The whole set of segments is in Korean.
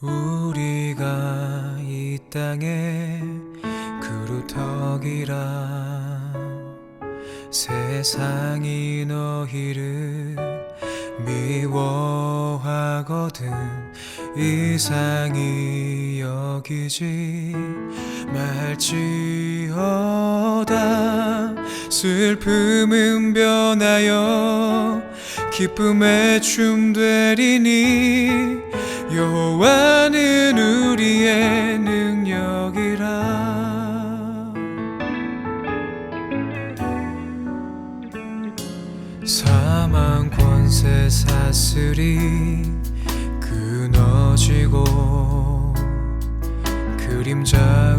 우리가 이 땅에 그루터기라 세상이 너희를 미워하거든 이상히 여기지 말지어다 슬픔은 변하여 기쁨의 춤 되리니 여호와는 우리의 능력이라. 사망 권세 사슬이 끊어지고 그림자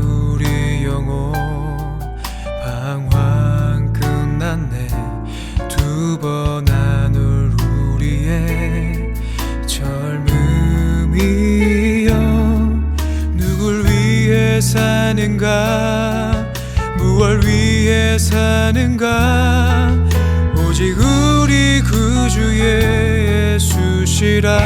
사는가? 무얼 위해 사는가? 오직 우리 구주의 예수시라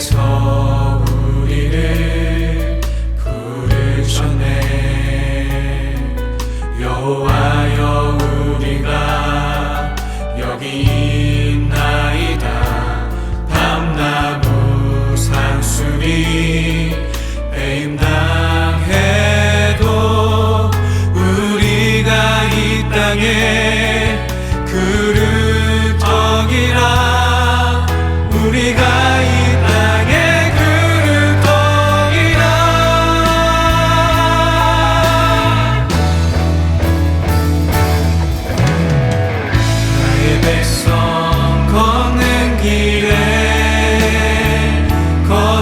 주께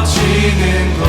지는 것.